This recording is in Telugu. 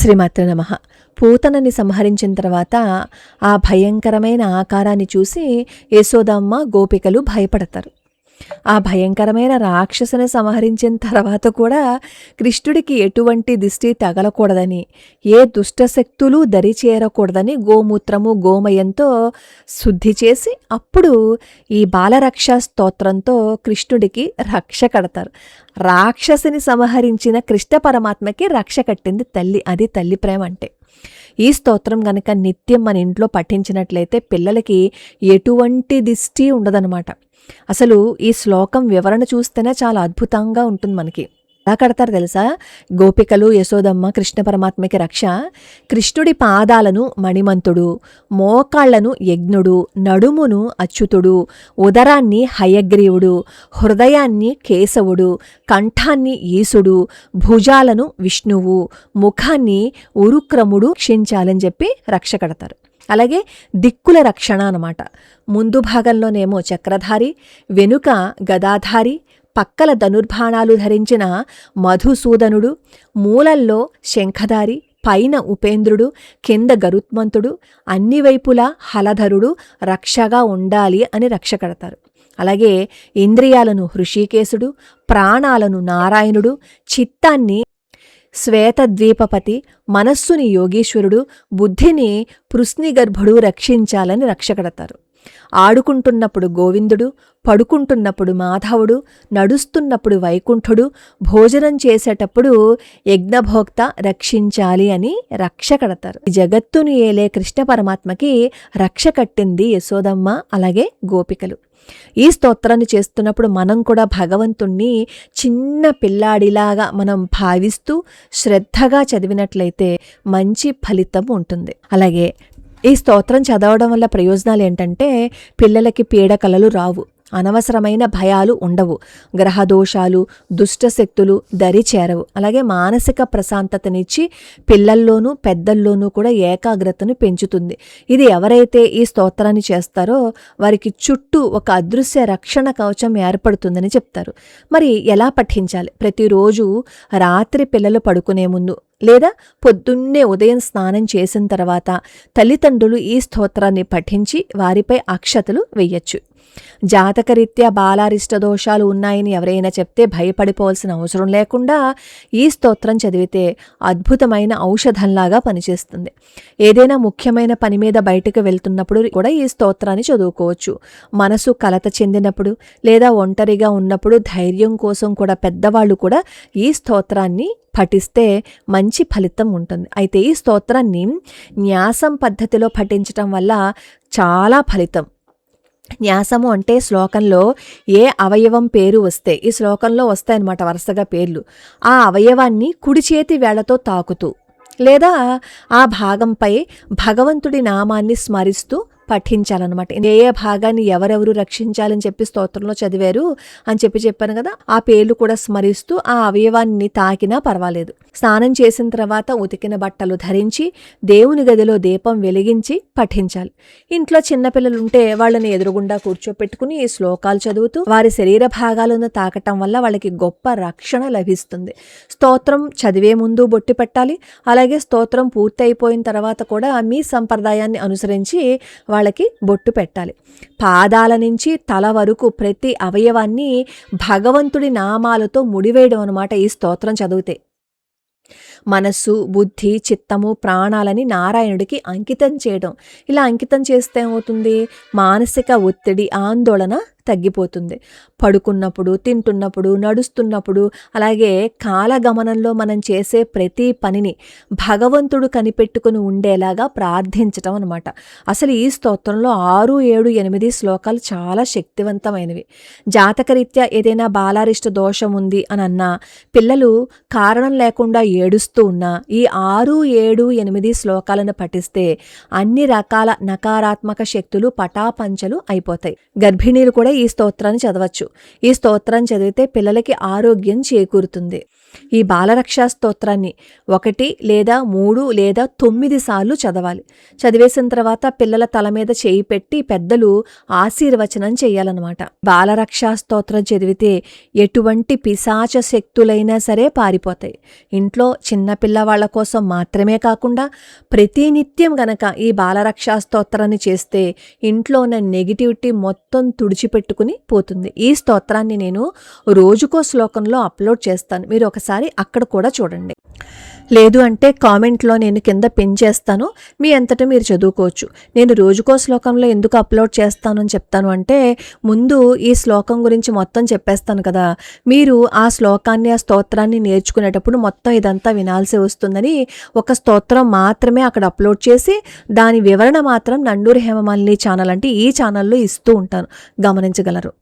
శ్రీమాత్ర నమ. పూతనని సంహరించిన తర్వాత ఆ భయంకరమైన ఆకారాన్ని చూసి యశోదమ్మ గోపికలు భయపడతారు. ఆ భయంకరమైన రాక్షసుని సంహరించిన తర్వాత కూడా కృష్ణుడికి ఎటువంటి దిష్టి తగలకూడదని ఏ దుష్టశక్తులు దరి చేరకూడదని గోమూత్రము గోమయంతో శుద్ధి చేసి అప్పుడు ఈ బాలరక్ష స్తోత్రంతో కృష్ణుడికి రక్ష కడతారు. రాక్షసిని సంహరించిన కృష్ణ పరమాత్మకి రక్ష కట్టింది తల్లి అది తల్లి ప్రేమ అంటే. ఈ స్తోత్రం గనక నిత్యం మన ఇంట్లో పఠించినట్లయితే పిల్లలకి ఎటువంటి దిష్టి ఉండదనమాట అసలు ఈ శ్లోకం వివరణ చూస్తేనే చాలా అద్భుతంగా ఉంటుంది మనకి. ఎలా కడతారు తెలుసా? గోపికలు యశోదమ్మ కృష్ణ పరమాత్మకి రక్ష. కృష్ణుడి పాదాలను మణిమంతుడు మోకాళ్ళను యజ్ఞుడు నడుమును అచ్యుతుడు ఉదరాన్ని హయగ్రీవుడు హృదయాన్ని కేశవుడు కంఠాన్ని ఈసుడు భుజాలను విష్ణువు ముఖాన్ని ఉరుక్రముడు క్షించాలని చెప్పి రక్ష కడతారు. అలాగే దిక్కుల రక్షణ అనమాట ముందు భాగంలోనేమో చక్రధారి వెనుక గదాధారి పక్కల ధనుర్బాణాలు ధరించిన మధుసూదనుడు మూలల్లో శంఖధారి పైన ఉపేంద్రుడు కింద గరుత్మంతుడు అన్ని వైపులా హలధరుడు రక్షగా ఉండాలి అని రక్ష కడతారు అలాగే ఇంద్రియాలను హృషికేశుడు ప్రాణాలను నారాయణుడు చిత్తాన్ని శ్వేతద్వీపపతి మనస్సుని యోగీశ్వరుడు బుద్ధిని పృశ్నిగర్భుడు రక్షించాలని రక్షకడతారు. ఆడుకుంటున్నప్పుడు గోవిందుడు పడుకుంటున్నప్పుడు మాధవుడు నడుస్తున్నప్పుడు వైకుంఠుడు భోజనం చేసేటప్పుడు యజ్ఞభోక్త రక్షించాలి అని రక్ష కడతారు జగత్తుని ఏలే కృష్ణ పరమాత్మకి రక్ష కట్టింది యశోదమ్మ అలాగే గోపికలు. ఈ స్తోత్రాన్ని చేస్తున్నప్పుడు మనం కూడా భగవంతుణ్ణి చిన్న పిల్లాడిలాగా మనం భావిస్తూ శ్రద్ధగా చదివినట్లయితే మంచి ఫలితం ఉంటుంది. అలాగే ఈ స్తోత్రం చదవడం వల్ల ప్రయోజనాలు ఏంటంటే పిల్లలకి పీడకలలు రావు. అనవసరమైన భయాలు ఉండవు. గ్రహదోషాలు దుష్టశక్తులు దరి చేరవు. అలాగే మానసిక ప్రశాంతతనిచ్చి పిల్లల్లోనూ పెద్దల్లోనూ కూడా ఏకాగ్రతను పెంచుతుంది. ఇది ఎవరైతే ఈ స్తోత్రాన్ని చేస్తారో వారికి చుట్టూ ఒక అదృశ్య రక్షణ కవచం ఏర్పడుతుందని చెప్తారు. మరి ఎలా పఠించాలి? ప్రతిరోజు రాత్రి పిల్లలు పడుకునే ముందు లేదా పొద్దున్నే ఉదయం స్నానం చేసిన తర్వాత తల్లిదండ్రులు ఈ స్తోత్రాన్ని పఠించి వారిపై అక్షతలు వెయ్యొచ్చు జాతకరీత్యా బాలారిష్ట దోషాలు ఉన్నాయని ఎవరైనా చెప్తే భయపడిపోవాల్సిన అవసరం లేకుండా ఈ స్తోత్రం చదివితే అద్భుతమైన ఔషధంలాగా పనిచేస్తుంది. ఏదైనా ముఖ్యమైన పని మీద బయటకు వెళ్తున్నప్పుడు కూడా ఈ స్తోత్రాన్ని చదువుకోవచ్చు. మనసు కలత చెందినప్పుడు లేదా ఒంటరిగా ఉన్నప్పుడు ధైర్యం కోసం కూడా పెద్దవాళ్ళు కూడా ఈ స్తోత్రాన్ని పఠిస్తే మంచి ఫలితం ఉంటుంది. అయితే ఈ స్తోత్రాన్ని న్యాసం పద్ధతిలో పఠించటం వల్ల చాలా ఫలితం. న్యాసము అంటే శ్లోకంలో ఏ అవయవం పేరు వస్తే ఈ శ్లోకంలో వస్తాయన్నమాట వరుసగా పేర్లు. ఆ అవయవాన్ని కుడి చేతి వేళ్ళతో తాకుతూ లేదా ఆ భాగంపై భగవంతుడి నామాన్ని స్మరిస్తూ పఠించాలన్నమాట. ఏ ఏ భాగాన్ని ఎవరెవరు రక్షించాలని చెప్పి స్తోత్రంలో చదివారు? అని చెప్పి చెప్పాను కదా ఆ పేర్లు కూడా స్మరిస్తూ ఆ అవయవాన్ని తాకినా పర్వాలేదు. స్నానం చేసిన తర్వాత ఉతికిన బట్టలు ధరించి దేవుని గదిలో దీపం వెలిగించి పఠించాలి. ఇంట్లో చిన్నపిల్లలు ఉంటే వాళ్ళని ఎదురుగుండా కూర్చోపెట్టుకుని ఈ శ్లోకాలు చదువుతూ వారి శరీర భాగాలను తాకటం వల్ల వాళ్ళకి గొప్ప రక్షణ లభిస్తుంది. స్తోత్రం చదివే ముందు బొట్టి పెట్టాలి. అలాగే స్తోత్రం పూర్తి అయిపోయిన తర్వాత కూడా మీ సంప్రదాయాన్ని అనుసరించి వాళ్ళకి బొట్టు పెట్టాలి. పాదాల నుంచి తల వరకు ప్రతి అవయవాన్ని భగవంతుడి నామాలతో ముడివేయడం అనమాట ఈ స్తోత్రం చదివితే. మనస్సు బుద్ధి చిత్తము ప్రాణాలని నారాయణుడికి అంకితం చేయడం. ఇలా అంకితం చేస్తే ఏమవుతుంది? మానసిక ఒత్తిడి ఆందోళన తగ్గిపోతుంది. పడుకున్నప్పుడు తింటున్నప్పుడు నడుస్తున్నప్పుడు అలాగే కాలగమనంలో మనం చేసే ప్రతి పనిని భగవంతుడు కనిపెట్టుకుని ఉండేలాగా ప్రార్థించటం అనమాట అసలు ఈ స్తోత్రంలో ఆరు ఏడు ఎనిమిది శ్లోకాలు చాలా శక్తివంతమైనవి. జాతకరీత్యా ఏదైనా బాలారిష్ట దోషం ఉంది అని అన్నా పిల్లలు కారణం లేకుండా ఏడుస్తూ ఉన్నా ఈ ఆరు ఏడు ఎనిమిది శ్లోకాలను పఠిస్తే అన్ని రకాల నకారాత్మక శక్తులు పటాపంచలు అయిపోతాయి. గర్భిణీలు కూడా ఈ ఈ స్తోత్రాన్ని చదవచ్చు. ఈ స్తోత్రాన్ని చదివితే పిల్లలకి ఆరోగ్యం చేకూరుతుంది. ఈ బాలరక్షా స్తోత్రాన్ని ఒకటి లేదా మూడు లేదా తొమ్మిది సార్లు చదవాలి. చదివేసిన తర్వాత పిల్లల తల మీద చేయి పెట్టి పెద్దలు ఆశీర్వచనం చేయాలన్నమాట. బాలరక్షా స్తోత్రం చదివితే ఎటువంటి పిశాచ శక్తులైనా సరే పారిపోతాయి. ఇంట్లో చిన్నపిల్ల వాళ్ళ కోసం మాత్రమే కాకుండా ప్రతినిత్యం గనక ఈ బాలరక్షా స్తోత్రాన్ని చేస్తే ఇంట్లో ఉన్న నెగిటివిటీ మొత్తం తుడిచిపెట్టి పెట్టుకుని పోతుంది. ఈ స్తోత్రాన్ని నేను రోజుకో శ్లోకంలో అప్లోడ్ చేస్తాను. మీరు ఒకసారి అక్కడ కూడా చూడండి. లేదు అంటే కామెంట్లో నేను కింద పిన్ చేస్తాను. మీ అంతటా మీరు చదువుకోవచ్చు. నేను రోజుకో శ్లోకంలో ఎందుకు అప్లోడ్ చేస్తాను అని చెప్తాను అంటే ముందు ఈ శ్లోకం గురించి మొత్తం చెప్పేస్తాను కదా. మీరు ఆ శ్లోకాన్ని ఆ స్తోత్రాన్ని నేర్చుకునేటప్పుడు మొత్తం ఇదంతా వినాల్సి వస్తుందని ఒక స్తోత్రం మాత్రమే అక్కడ అప్లోడ్ చేసి దాని వివరణ మాత్రం నండూరి హేమమాలిని ఛానల్ అంటే ఈ ఛానల్లో ఇస్తూ ఉంటాను. గమనించగలరు.